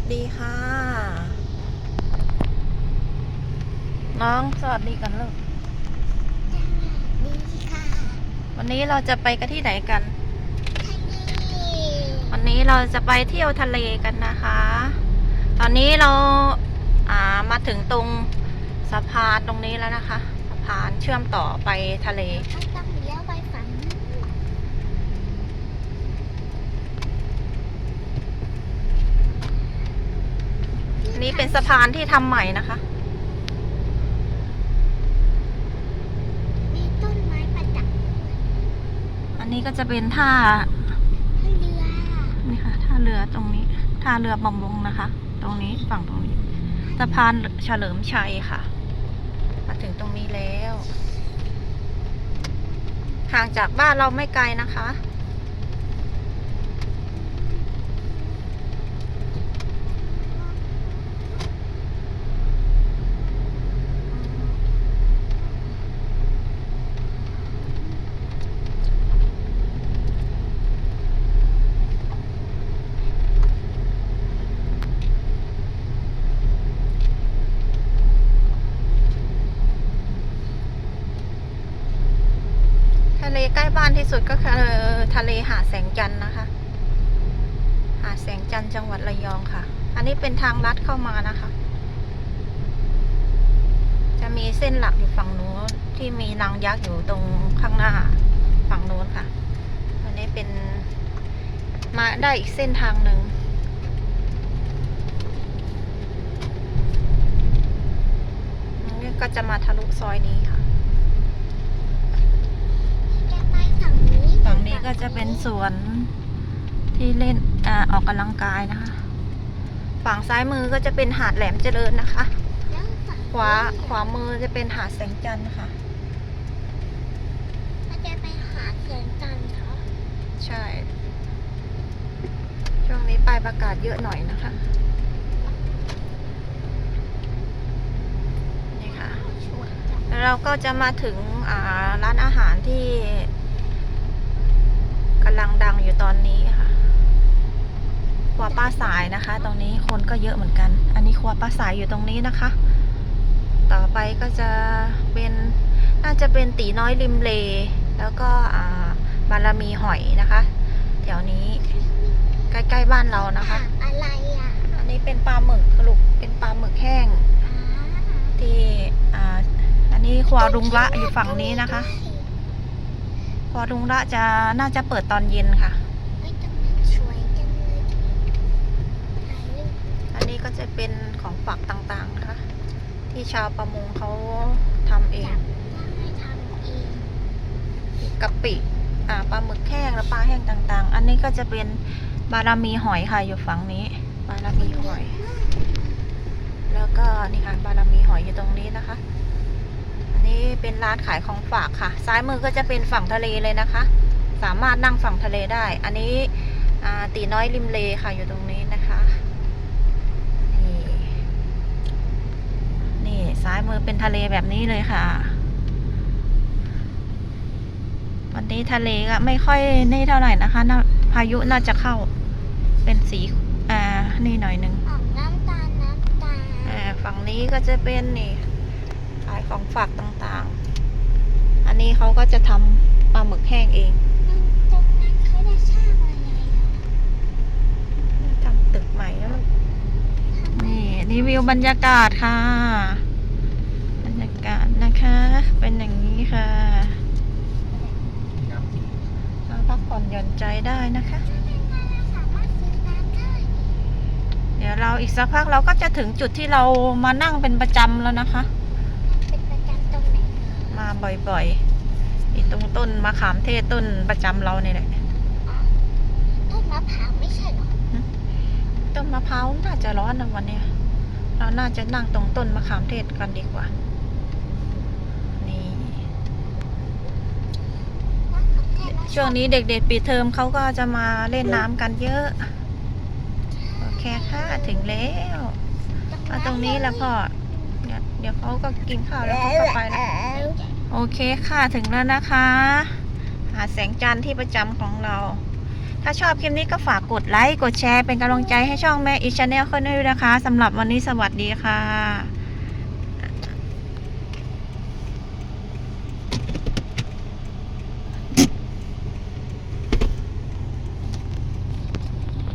สดีค่ะ น้องสวัสดีกันลูกดีค่ะวันนี้เราจะไปกันที่ไหนกันทะเลวันนี้เราจะไปเที่ยวทะเลกันนะคะ ตอนนี้เราอ่ามาถึงตรงสะพานตรงนี้แล้วนะคะ สะพานเชื่อมต่อไปทะเล ไม่ต้องเลี้ยวไปฝั่งนู้น อั นนี้เป็นสะพานที่ทำใหม่นะคะ มีต้นไม้ประดับอันนี้ก็จะเป็นท่าให้เรือนี่ค่ะท่าเรือตรงนี้ ท่าเรือบำรุงนะคะ ตรงนี้ฝั่งตรงนี้ สะพานเฉลิมชัยค่ะ มาถึงตรงนี้แล้ว ห่างจากบ้านเราไม่ไกลนะคะ ใกล้บ้านที่สุดก็คือทะเลหาดแสงจันนะคะ หาดแสงจันจังหวัดระยองค่ะ อันนี้เป็นทางลัดเข้ามานะคะ จะมีเส้นหลักอยู่ฝั่งนู้นที่มีนางยักษ์อยู่ตรงข้างหน้าฝั่งนู้นค่ะ อันนี้เป็นมาได้อีกเส้นทางหนึ่งนนี้ก็จะมาทะลุซอยนี้ค่ะไปฝั่ง นี้ฝั่งนี้ก็จะเป็นสวนที่เล่นอาออกกำลังกายนะคะ ฝั่งซ้ายมือก็จะเป็นหาดแหลมเจริญนะคะแล้วฝั่งขวาขวามือจะเป็นหาดแสงจันทร์ค่ะเราจะไปหาเสียงจันทร์เหรอใช่ ช่วงนี้ปลายประกาศเยอะหน่อยนะคะนี่ค่ะชวนจังแล้วเราก็จะมาถึงอ่าร้านอาหารที่ กำลังดังอยู่ตอนนี้ค่ะครัวป้าสายนะคะ ตรงนี้คนก็เยอะเหมือนกัน อันนี้ครัวป้าสายอยู่ตรงนี้นะคะ ต่อไปก็จะเป็นน่าจะเป็นตีน้อยริมเล แล้วก็อ่าบารมีหอยนะคะ แถวนี้ใกล้ๆบ้านเรานะคะถามอะไรอะ อันนี้เป็นปลาหมึกลูกเป็นปลาหมึกแห้งอ่าที่อ่าอันนี้ครัวรุงละอยู่ฝั่งนี้นะคะ ครัวรุงละจะน่าจะเปิดตอนเย็นค่ะเฮ้ยตรงนั้นสวยจังเลยถ่ายรูปอันนี้ก็จะเป็นของฝากต่างๆนะคะ ที่ชาวประมงเขาทำเองจับต้องให้ทำเองกะปิอ่าปลาหมึกแห้งและปลาแห้งต่างๆ อันนี้ก็จะเป็นบารมีหอยค่ะอยู่ฝั่งนี้ บารมีหอย แล้วก็นี่ค่ะบารมีหอยอยู่ตรงนี้นะคะอั นนี้เป็นร้านขายของฝากค่ะ ซ้ายมือก็จะเป็นฝั่งทะเลเลยนะคะ สามารถนั่งฝั่งทะเลได้ อันนี้อ่าตีน้อยริมเลค่ะอยู่ตรงนี้นะคะนี่นี่ซ้ายมือเป็นทะเลแบบนี้เลยค่ะ วันนี้ทะเลก็ไม่ค่อยนี่เท่าไหร่นะคะน่าพายุน่าจะเข้าเป็นสีอ่านี่หน่อยหนึ่งออกน้ำตาลน้ำตาลอ่าฝั่งนี้ก็จะเป็นนี่ ของฝากต่างๆ อันนี้เขาก็จะทำปลาหมึกแห้งเองตรงนั้นเขาจะสร้างอะไรเหรอทำตึกใหม่แล้วนี่นี่วิวบรรยากาศค่ะ บรรยากาศนะคะ เป็นอย่างนี้ค่ะมาพักผ่อนหย่อนใจได้นะคะ เดี๋ยวเราอีกสักพักเราก็จะถึงจุดที่เรามานั่งเป็นประจำแล้วนะคะ เป็นประจำตรงไหน มาบ่อยๆอีตรงต้นมะขามเทศต้นประจำเราเนี่ยแหละต้นมะพร้าวไม่ใช่เหรอต้นมะพร้าวน่าจะร้อนนะวันเนี้ยเราน่าจะนั่งตรงต้นมะขามเทศกันดีกว่า นี่ ช่วงนี้เด็กๆปิดเทอมเขาก็จะมาเล่นน้ำกันเยอะ โอเคค่ะถึงแล้วเอาตรงนี้แล้วพ่อเดี๋ยวเดี๋ยวเขาก็กินข้าวแล้วเขาก็ไปแล้ว โอเคค่ะถึงแล้วนะคะ หาแสงจันทร์ที่ประจำของเรา ถ้าชอบคลิปนี้ก็ฝากกดไลค์ กดแชร์เป็นกำลังใจให้ช่องแม่อีชาแนลขึ้นด้วยนะคะสำหรับวันนี้สวัสดีค่ะ